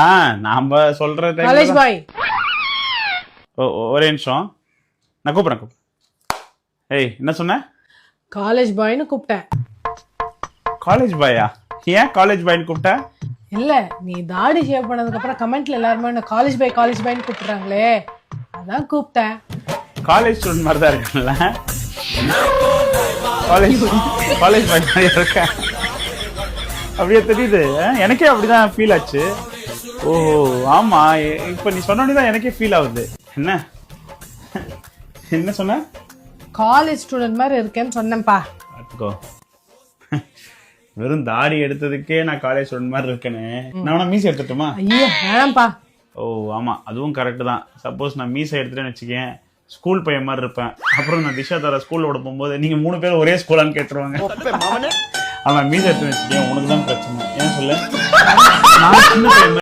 ஆ நாம சொல்ற காலேஜ் பாய். ஒரே நிமிஷம். நான் கூப்பிட்றேன் கூப்பிட்றேன் ஏய் என்ன சொன்ன? காலேஜ் பாய்னு கூப்பிட்டேன். காலேஜ் பாயா? ஏன் காலேஜ் பாய்னு கூப்பிட்ட? இல்ல நீ தாடி ஷேவ் பண்ணதுக்கு அப்புறம் கமெண்ட்ல எல்லாருமே என்ன காலேஜ் பாய் காலேஜ் பாய்னு கூப்பிடுறாங்களே. அதான் கூப்பிட்டேன். காலேஜ் ஸ்டூடெண்ட் மாதிரி தான் இருக்கேன்ல. காலேஜ் காலேஜ் பாய் இருக்கேன். அப்படியே தெரியுது. எனக்கே அப்படிதான் ஃபீல் ஆச்சு. ஓ ஆமா. இப்ப நீ சொன்னோடனே தான் எனக்கே ஃபீல் ஆகுது என்ன? என்ன சொன்ன? காலேஜ் ஸ்டூடெண்ட் மாதிரி இருக்கேன்னு சொன்னேன்ப்பா. பார்த்துக்கோ வெறும் தாடி எடுத்ததுக்கே நான் காலேஜ் ஸ்டூடெண்ட் மாதிரி இருக்கேன்னு நான் வேணா மீசி எடுத்துட்டுமா? ஐயோ வேணாம்ப்பா. ஓ ஆமா. அதுவும் கரெக்ட் தான். சப்போஸ் நான் மீசை எடுத்துட்டேன்னு வச்சுக்கேன் ஸ்கூல் பையன் மாதிரி இருப்பேன். அப்புறம் நான் திஷா தர ஸ்கூல்ல விட போகும்போது நீங்க மூணு பேர் ஒரே ஸ்கூலான்னு கேட்டுருவாங்க. ஆமா மீசை எடுத்து வச்சுக்கேன் உனக்கு தான் பிரச்சனை. ஏன் சொல்லு? நான் சின்ன பையன்